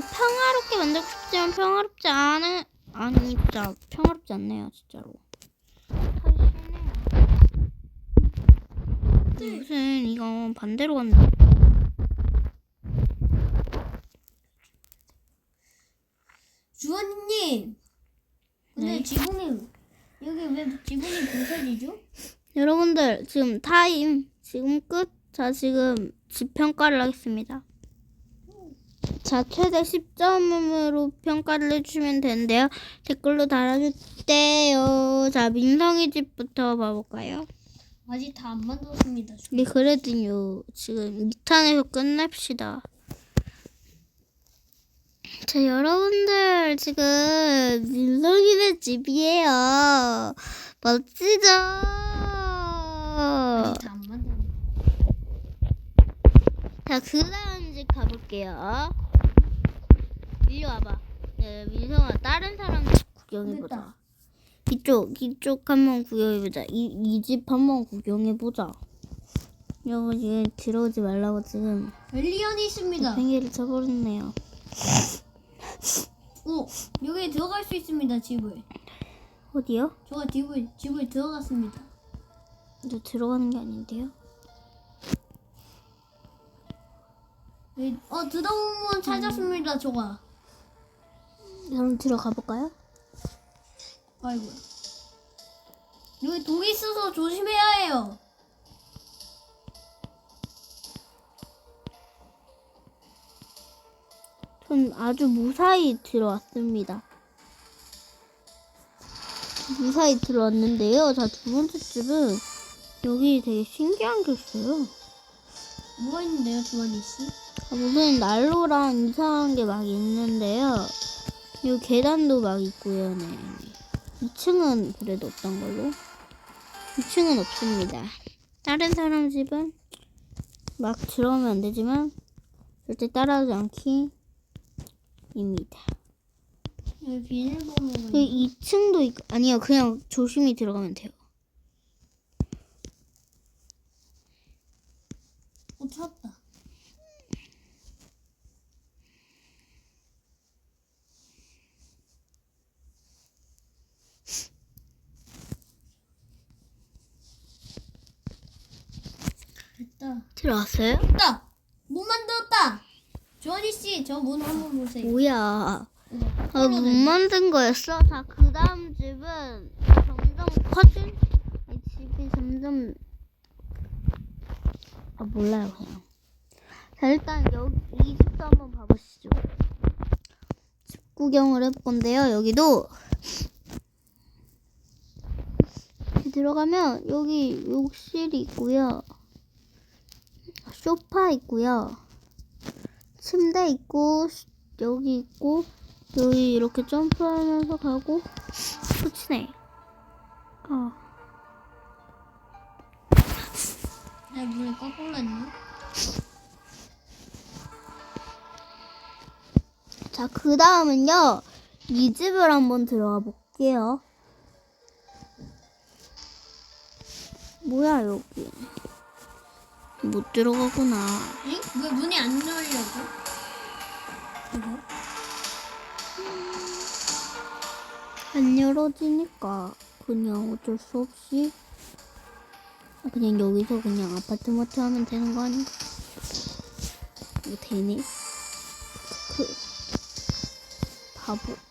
평화롭게 만들고 싶지만 평화롭지 않은 아니 진짜 평화롭지 않네요 진짜로. 무슨 이거 반대로 간다. 주원님. 근데 네. 지붕이 여기 왜 지붕이 부서지죠? 여러분들 지금 타임 지금 끝. 자 지금 집 평가를 하겠습니다. 자 최대 10점으로 평가를 해주시면 되는데요. 댓글로 달아주세요. 자 민성이 집부터 봐볼까요? 아직 다 안 만들었습니다. 우리 그래도요 지금 2탄에서 끝냅시다. 자 여러분들 지금 민성이네 집이에요. 멋지죠? 아직 다 안 만들었. 자, 그 다음 집 가볼게요. 이리 와봐. 네, 민성아, 다른 사람 집 구경해보자. 됐다. 이쪽, 이쪽 한번 구경해보자. 이, 이 집 한번 구경해보자. 여러분, 지금 들어오지 말라고 지금 엘리언이 있습니다. 팽이를 쳐버렸네요. 오 여기 들어갈 수 있습니다. 집을. 어디요? 저가 집을 집을 들어갔습니다. 저 들어가는 게 아닌데요? 여기, 어 들어오면 찾았습니다. 저가. 그럼 들어가 볼까요? 아이고. 여기 독이 있어서 조심해야 해요. 전 아주 무사히 들어왔습니다. 무사히 들어왔는데요. 자, 두 번째 집은 여기 되게 신기한 게 있어요. 뭐가 있는데요, 주원이 씨? 아, 무슨 난로랑 이상한 게 막 있는데요. 이 계단도 막 있고요. 네. 2층은 그래도 없던 걸로. 2층은 없습니다. 다른 사람 집은 막 들어오면 안 되지만 절대 따라하지 않기 입니다. 여기 여기 2층도 있고 아니요 그냥 조심히 들어가면 돼요. 어 찾았다. 들어왔어요? 됐다. 문 만들었다. 주원이 씨, 저 문 한번 보세요. 뭐야? 이거 아, 못. 만든 거였어? 자, 그 다음 집은 점점 커진, 이 집이 점점, 아, 몰라요, 그냥. 자, 일단 여기, 이 집도 한번 봐보시죠. 집 구경을 해볼 건데요, 여기도. 들어가면, 여기 욕실이 있고요. 소파 있고요. 침대 있고, 여기 있고, 여기 이렇게 점프하면서 가고 끝이네. 어. 내 문을 거꾸로 했네. 자, 그 다음은요. 이 집을 한번 들어가 볼게요. 뭐야, 여기. 못 들어가구나. 응? 왜 문이 안 열려져? 이거? 안 열어지니까 그냥 어쩔 수 없이 그냥 여기서 그냥 아파트 마트 하면 되는 거 아닌가? 이거 되네? 그 바보.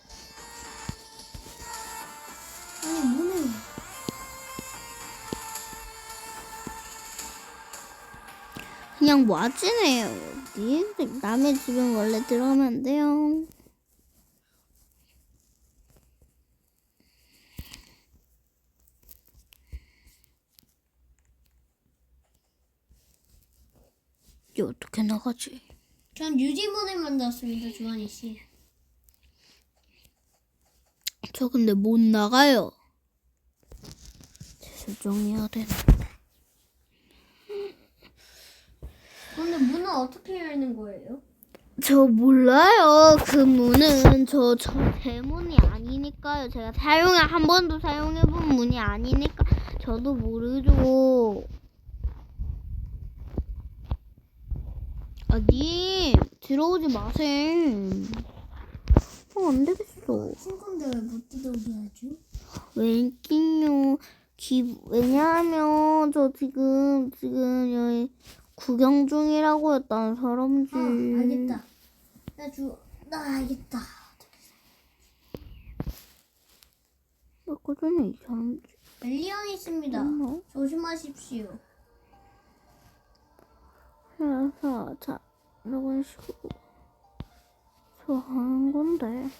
그냥 와지네요 여기. 남의 집은 원래 들어가면 안 돼요. 어떻게 나가지? 전 유리문을 만들었습니다, 주원이 씨. 저 근데 못 나가요. 설정해야 되나? 근데 문은 어떻게 열는 거예요? 저 몰라요. 그 문은 저, 저 대문이 아니니까요. 제가 사용해, 한 번도 사용해본 문이 아니니까 저도 모르죠. 아, 님. 들어오지 마세요. 어, 안 되겠어. 친구인데 왜 못 들어오게 하죠? 웬긴요. 기, 왜냐하면 저 지금, 지금 여기 구경 중이라고 했다는 사람지. 아 알겠다. 나 주, 나 알겠다. 아까 전에 이 사람지. 엘리언이 있습니다. 뭐? 조심하십시오. 그래서, 자, 이런 식으로. 저 하는 건데.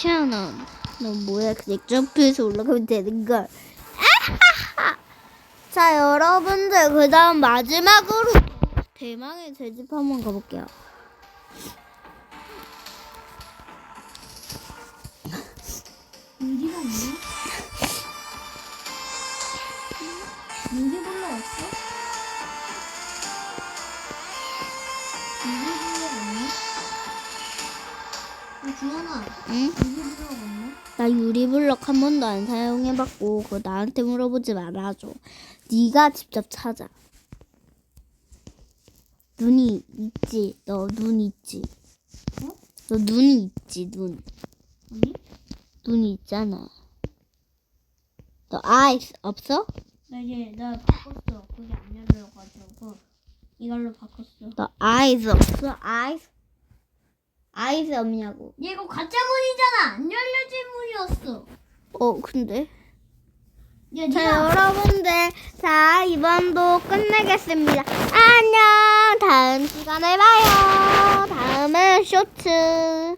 시아나, 너 뭐야? 그냥 점프해서 올라가면 되는 걸. 아하하! 자, 여러분들, 그 다음 마지막으로 대망의 제집 한번 가볼게요. 유리가 없네? 유리 불러 응? 유리 없네? 나 유리블럭 한 번도 안 사용해봤고 그거 나한테 물어보지 말아줘. 네가 직접 찾아. 눈이 있지? 너 눈 있지? 어? 너 눈이 있지? 눈. 아니? 눈이 있잖아. 너 아이스 없어? 나 이제 나 바꿨어. 그게 안 열려가지고 이걸로 바꿨어. 너 아이스 없어? 아이스? 아이스 없냐고. 얘 이거 가짜 문이잖아. 안 열려진 문이었어. 어 근데 야, 자 니가 여러분들 자 이번도 끝내겠습니다 안녕 다음 시간에 봐요 다음은 쇼츠